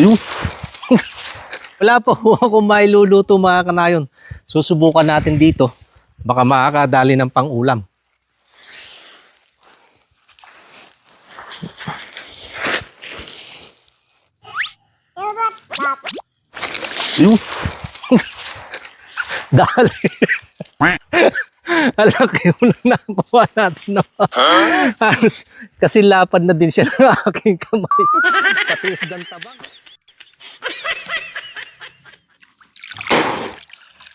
Yun. Wala pa ho akong mailuluto mga kanayon. Susubukan natin dito. Baka makakadali ng pang-ulam. Yun. Dali. Alaki mo na nakuha natin na. Halos, kasi lapad na din siya ng aking kamay. Patiis ng tabang.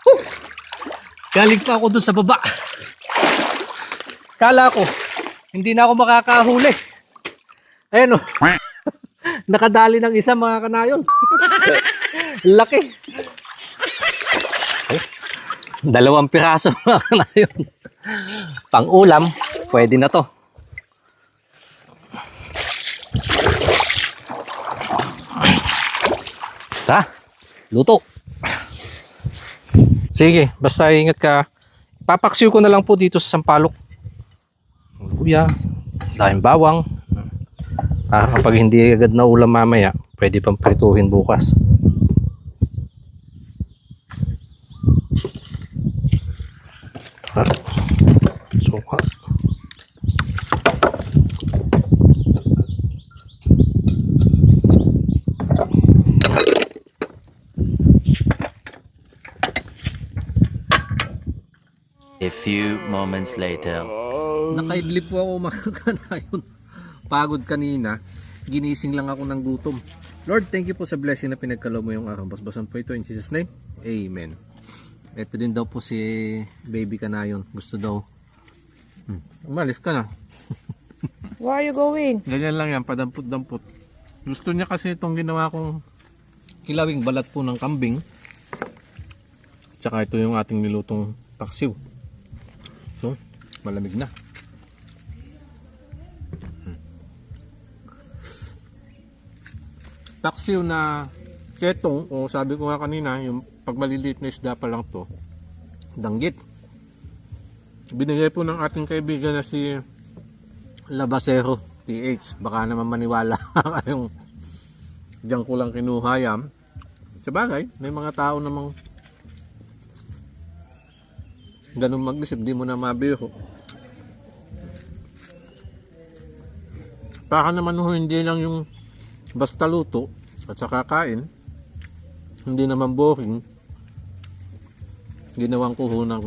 Whew! Galing pa ako dun sa baba. Kala ko, hindi na ako makakahuli. Ayan o. Nakadali ng isa mga kanayon. Laki. Eh, Dalawang piraso mga kanayon. Pang ulam, pwede na to. Ha? Luto. Sige, basta ingat ka. Papaksiw ko na lang po dito sa Sampalok. Luya, lahing bawang. Ah, kapag hindi agad na ulam mamaya, pwede pang prituhin bukas. Ah, A few moments later. Nakaidlip po ako mga kanayon. Pagod kanina. Ginising lang ako ng gutom. Lord, thank you po sa blessing na pinagkalaw mo yung araw. Basbasan po ito in Jesus name. Amen. Ito din daw po si baby kanayon. Gusto daw. Hmm. Umalis ka na. Where are you going? Ganyan lang yan, padampot-dampot. Gusto niya kasi itong ginawa kong kilawing balat po ng kambing. Tsaka ito yung ating nilutong paksiw. Malamig na. Hmm. Na ketong, o sabi ko nga kanina, yung pag maliliit na isda pa lang to, danggit. Binigay po ng ating kaibigan na si Labasero PH. Baka naman maniwala kayong diyan ko lang kinuha yan. Sa bagay, may mga tao namang ganun mag-isip, di mo na mabiro. Baka naman ho, hindi lang yung basta luto at saka kain. Hindi naman boring. Ginawang ko ho ng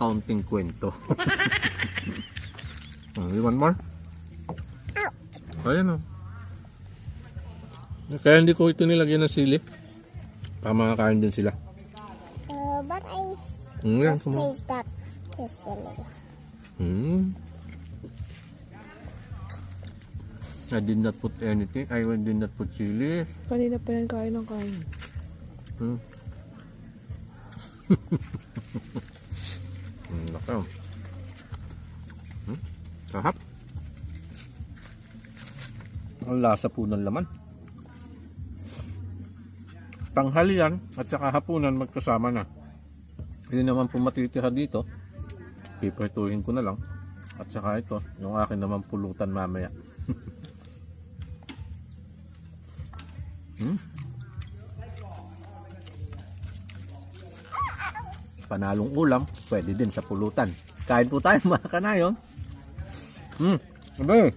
kaunting kwento. Oh, you want more? Ayan o. Kaya hindi ko ito nilagyan ng sili. Para makakain din sila. Uh, but I Mm, yan, just kumain. taste that yesterday. Hmm. I did not put anything. I did not put chili. Kanina pa yan kain ng kain. Hmm. hmm, nakaw. Hmm, kahap. Ang lasa po ng laman. Tanghalian at saka hapunan magkasama na. Hindi naman po matitira dito. Pipretuhin ko na lang. At saka ito, yung akin naman pulutan mamaya. hmm? panalong ulam, pwede din sa pulutan. Kain po tayo mga kanayon. Hmm, sabi,